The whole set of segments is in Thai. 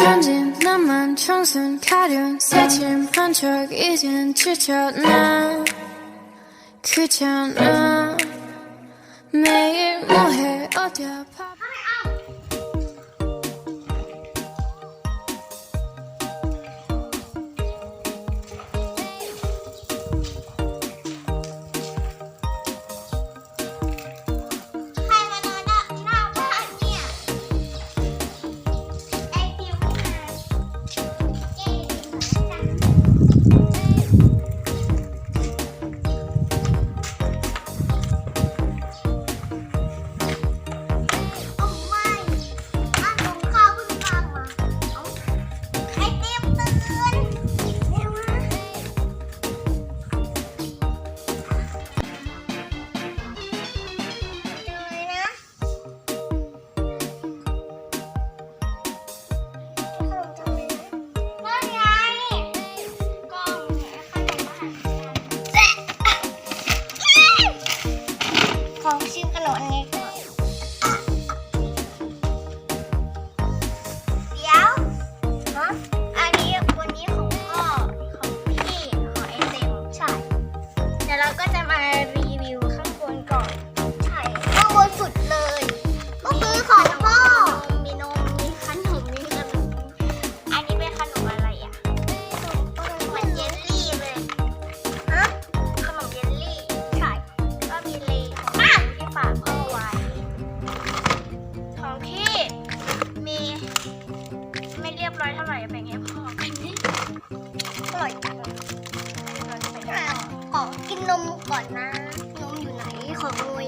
전진 나만 청순 가련 새침 반짝 이젠 지쳤나? 그잖아. 매일 뭐해? 어디 아파 ของชื่อขนมอันี้ แบ่งให้พ่อกันนี้อร่อยจังเราจะไปนต่อขอกินนมก่อนนะ นมอยู่ไหนของนู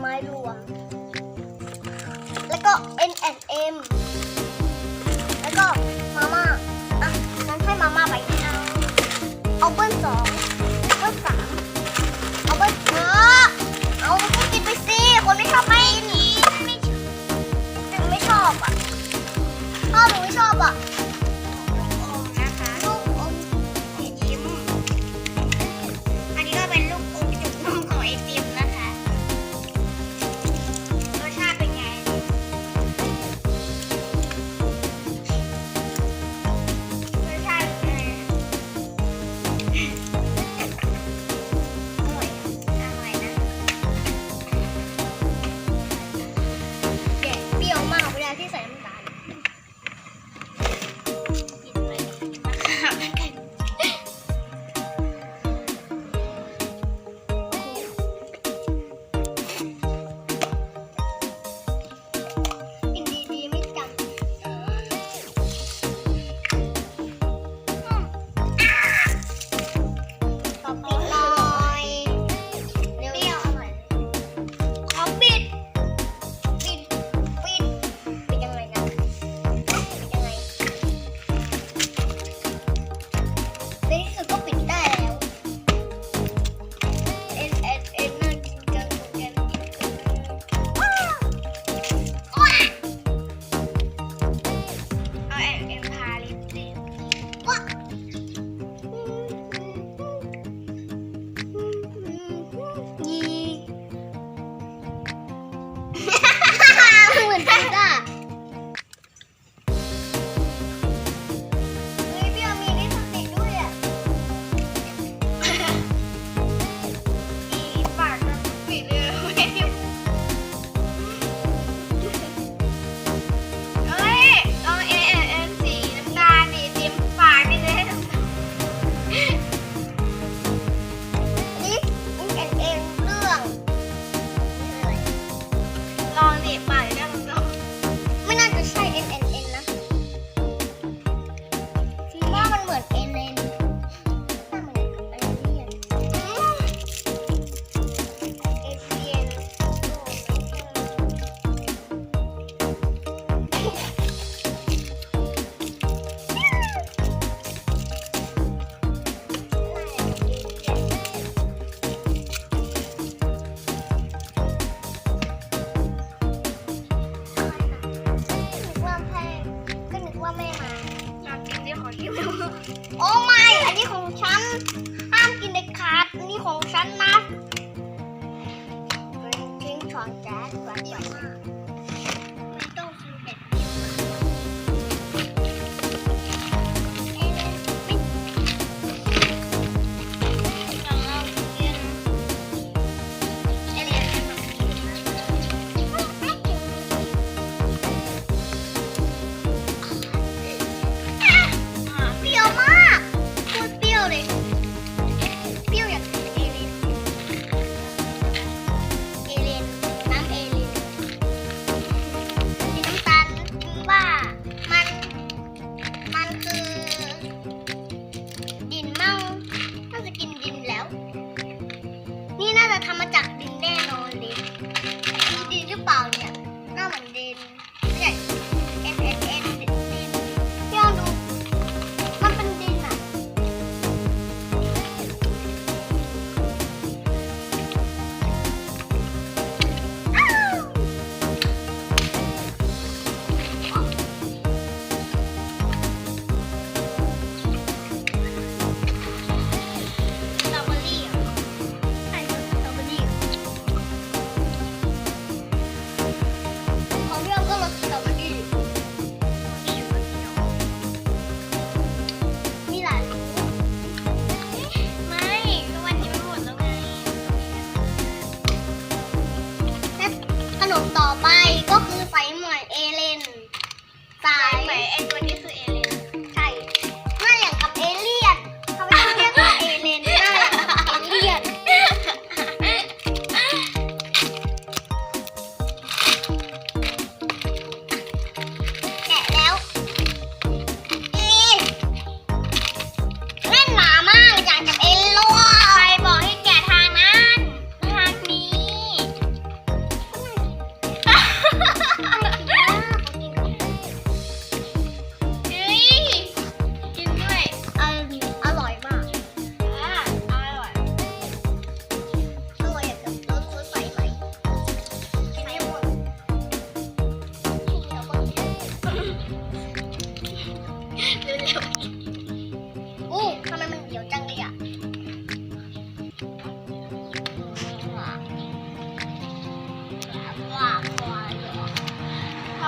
ไม้รวม แล้วก็ N and M แล้วก็มาม่าอะงั้นให้มาม่าไปเอาเอาเบิ้ลสอง Beijo, companhia.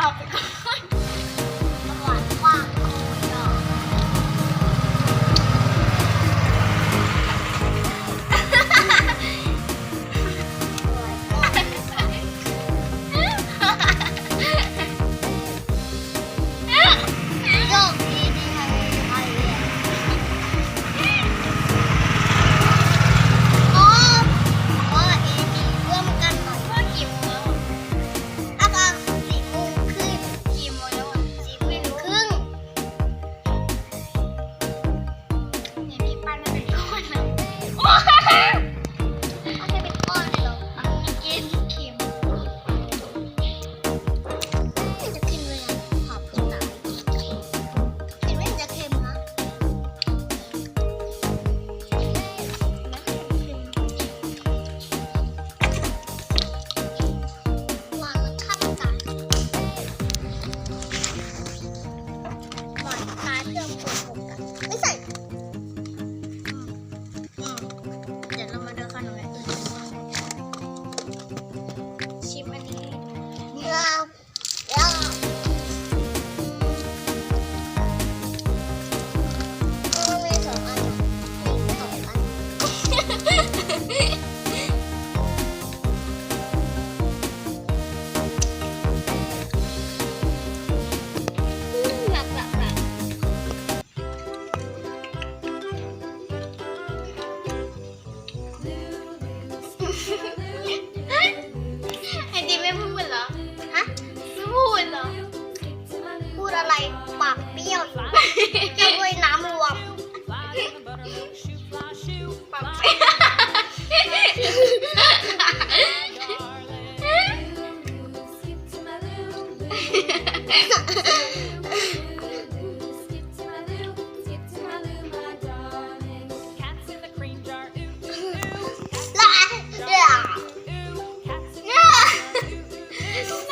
topic.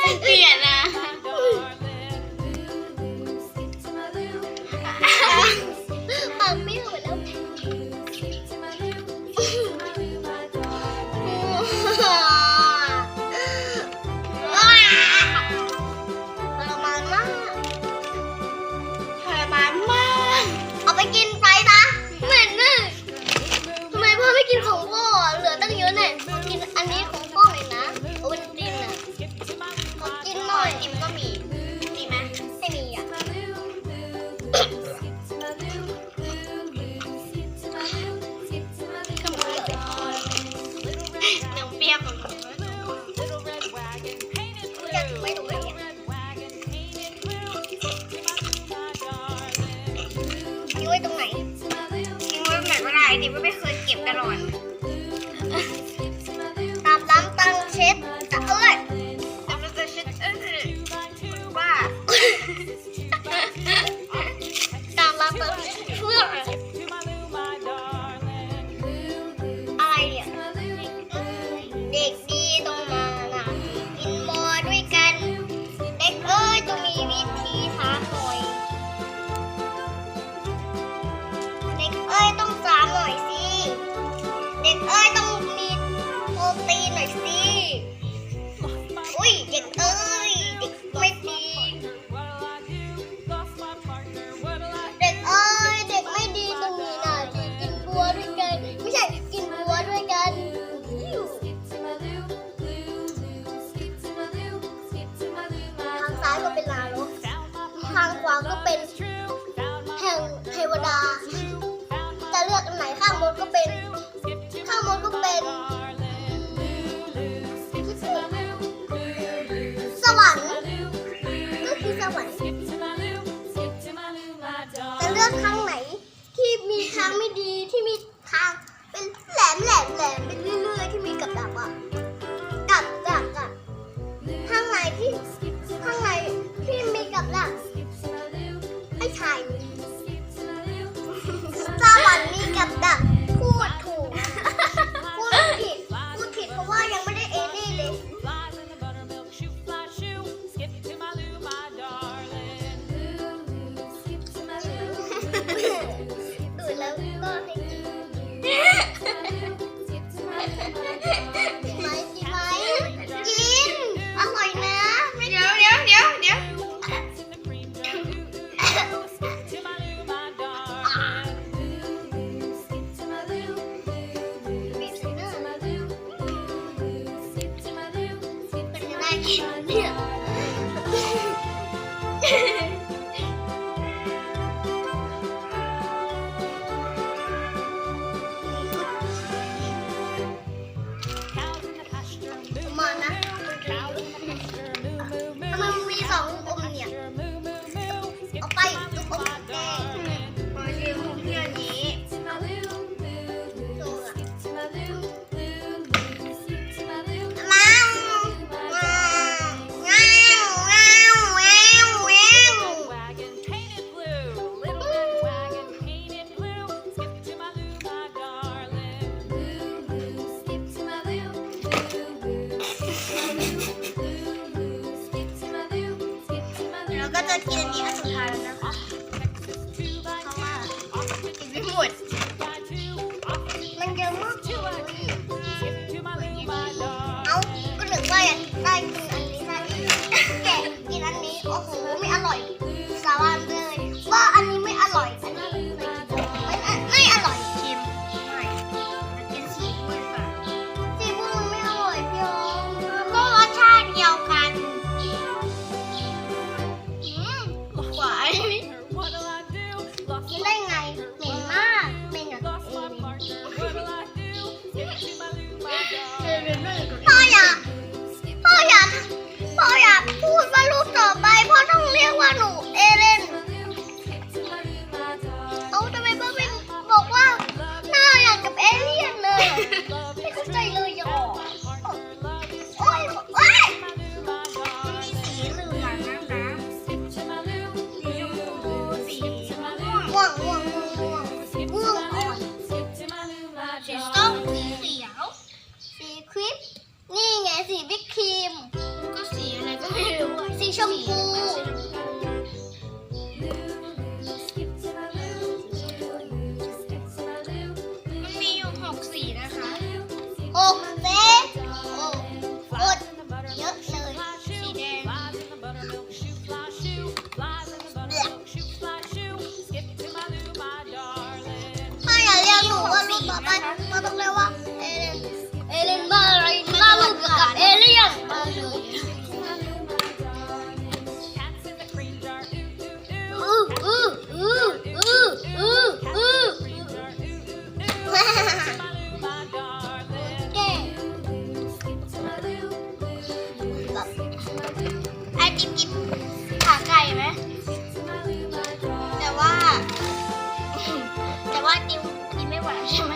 mentira, ก็เป็นนรกทางขวาก็เป็น time. 前进那你你没玩过